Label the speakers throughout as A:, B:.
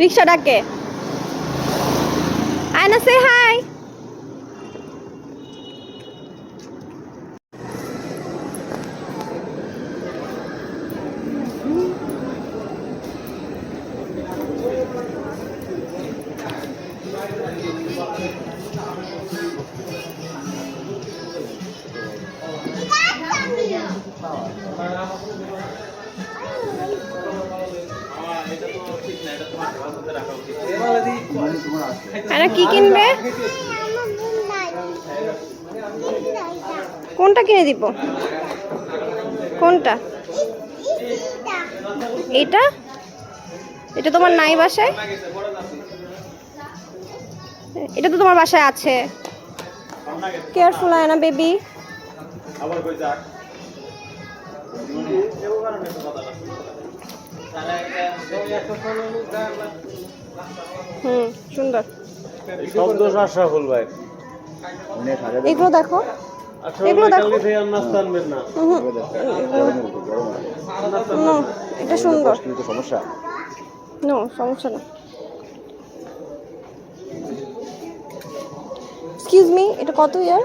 A: রিক্সা ডাকে। আয়না সে হাই আয়না কি কিনবে? কোনটা কিনে দিব? কোনটা? এটা এটা তোমার নাই বাসায়? এটা তো তোমার বাসায় আছে। কেয়ারফুল বেবি
B: আবার কই যাক
A: হুম সুন্দর।
B: শব্দ আশরাফুল ভাই।
A: এগুলো দেখো।
B: আশরাফুল
A: এগুলো দেখো। এটা সুন্দর।
C: সমস্যা
A: নো সমস্যা না। এক্সকিউজ মি এটা কত ইয়ার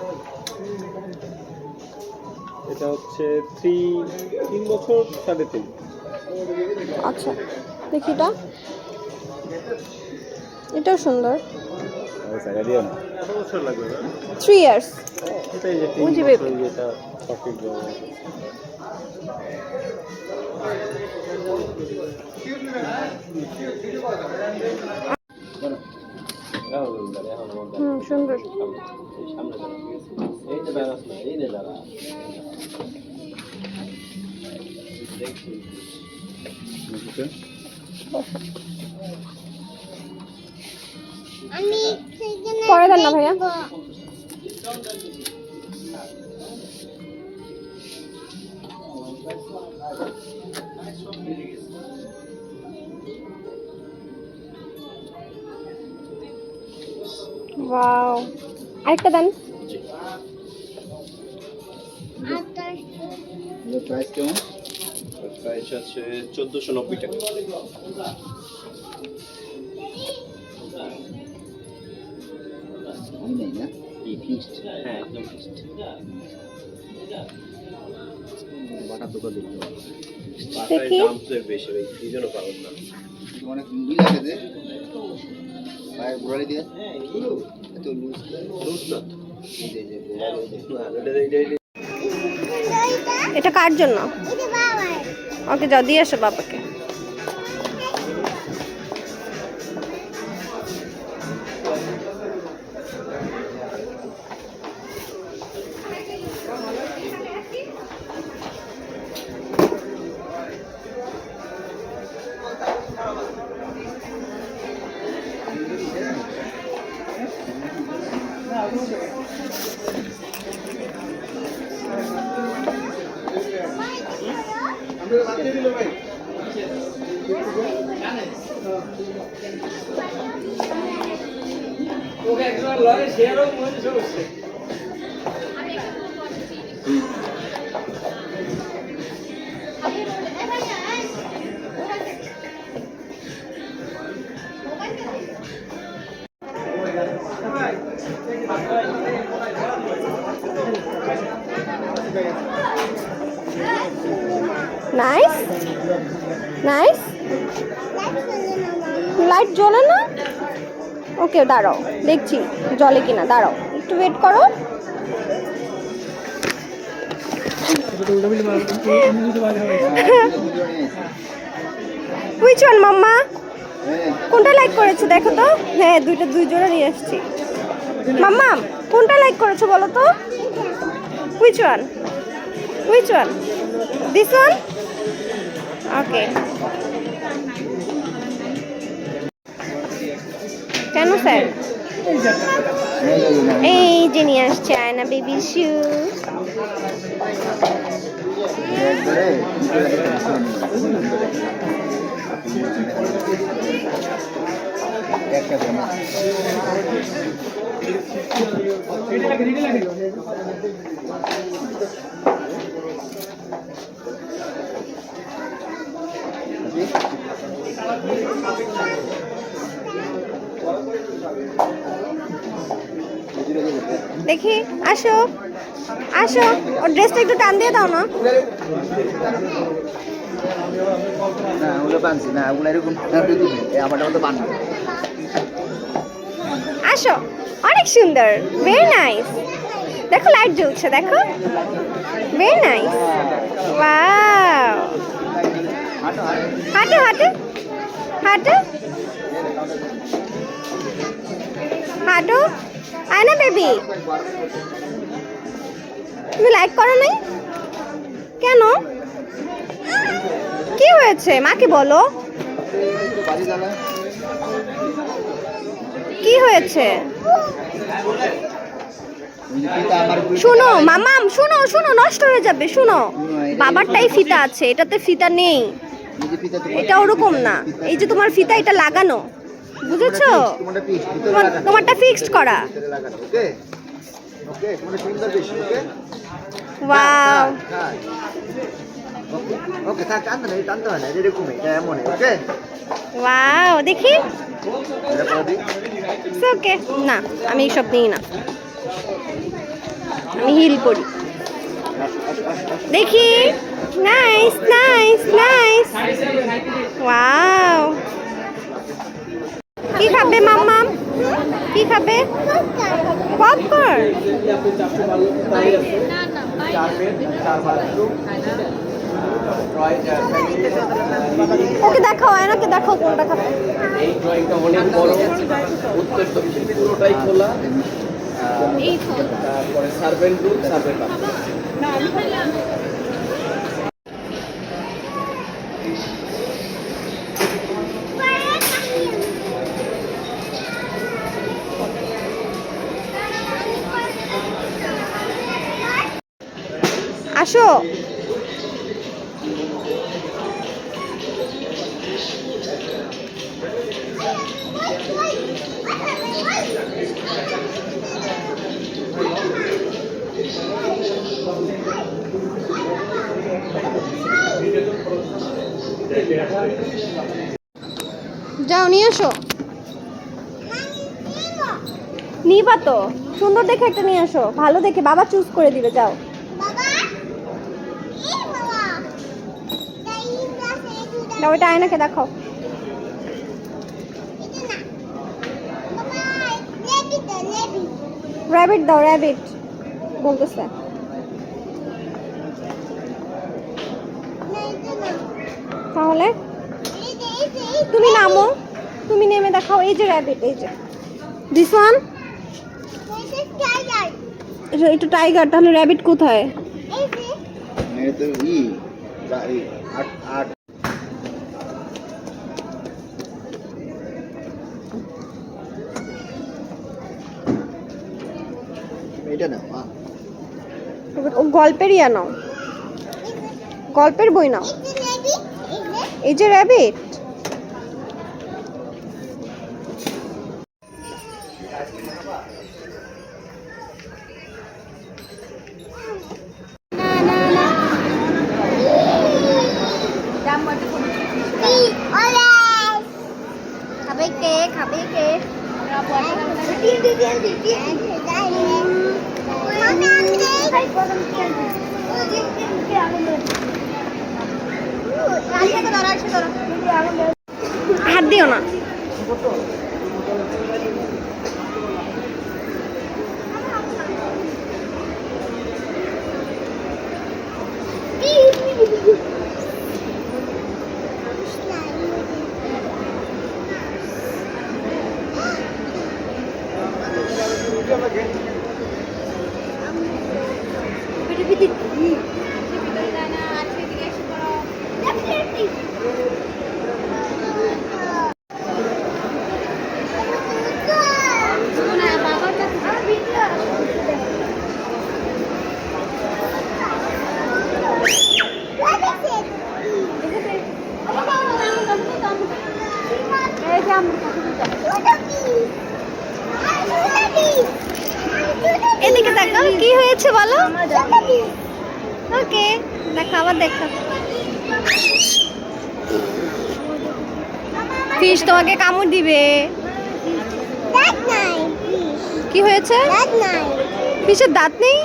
B: এটা হচ্ছে থ্রি তিন বছর সাড়ে তিন।
A: আচ্ছা দেখি এটা। এটাও সুন্দর। থ্রি ইয়ার্স সুন্দর। পরে দেন না ভাইয়া। ওয়াও। আরেকটা দেন।
C: প্রাইস কেমন
B: প্রাইস আছে চোদ্দোশো নব্বই টাকা। হ্যাঁ একদম
C: হবে।
B: পাতায় দাম তো বেশি ভাই, এই জন্য পাবেন না।
C: অনেক মিল আছে যে পায়ের গোড়ালি দিয়ে এত লুজ
B: লুজ না। এটা
A: কার জন্য? ওকে যাও দিয়ে আসো বাবাকে। নাইস নাইস লাইট জ্বলে না? ওকে দাঁড়াও, দেখছি জলে কিনা, দাঁড়াও, একটু ওয়েট করো। Which one mamma? কোনটা লাইক করেছ, দেখো তো। হ্যাঁ দুইটা, দুই জোড়া নিয়ে আসছি। মাম্মা, কোনটা লাইক করেছ বলো তো? Which one which one this one okay কেন স্যার? এই যে নিয়ে আসছে আয়না বেবি শু
C: একটা
A: দেখি আসো। আসো ওর ড্রেসটা একটু টান দিয়ে দাও না।
C: না ওগুলো বানছি না ওগুলো এরকম আমারটা
A: আসো অনেক সুন্দর ভেরি নাইস দেখো লাইট জ্বলছে দেখো। ভেরি নাইস ওয়াও হাঁটো হাঁটো। হাঁটো। হাঁটো। আয় বেবি তুমি লাইক করো নাই? কেন? কি হয়েছে? মাকে বলো। কি হয়েছে? শুনো, মামাম, শুনো শুনো, নষ্ট হয়ে যাবে, শুনো। বাবারটাই ফিতা আছে, এটাতে ফিতা নেই। এটা ওরকম না। এই যে তোমার ফিতা, এটা লাগানো। বুঝেছ?
C: তোমারটা
A: তোমার তোমারটা ফিক্সড করা। ওয়াও
C: ওকে
A: দেখি।
C: করে
A: ওকে না, আমি এইসব নিই না। আমি হিল পরি দেখি। নাইস নাইস ওয়াও কি খাবে মাম্মাম কি খাবে পপকর্ন ওকে দেখাও আয়নাকে দেখাও কোনটা খাবে।
B: এই ড্রয়িংটা অনেক বড় উত্তর দক্ষিণ পুরোটাই খোলা তারপরে সার্ভেন্ট রুম সার্ভেন্ট
A: আসো। যাও, নিয়ে আসো। নিবা তো। সুন্দর দেখে একটা নিয়ে আসো। ভালো দেখে বাবা চুজ করে দিবে, যাও
D: বাবা এই বাবা তাই
A: দাও এটা আয়নাকে দেখাও।
D: না
A: র্যাবিট দাও র্যাবিট বলতেছে।
D: না না
A: তাহলে? তুমি নামো তুমি নেমে দেখাও এই যে র্যাবিট এই যে। দিস ওয়ান এটা টাইগার তাহলে র্যাবিট কোথায়?
C: এটা তো ই যা- এই আট আট এটা না মা
A: ও গল্পেরই আনো গল্পের বই নাও
D: এই যে
A: র্যাবিট খাবে কে খাবে কে হাত দিও না। এদিকে দেখো কি হয়েছে বলো? ওকে দেখো আবার দেখো। ফিশ তোমাকে কামড় দিবে। কি হয়েছে?
C: পিসের দাঁত নেই?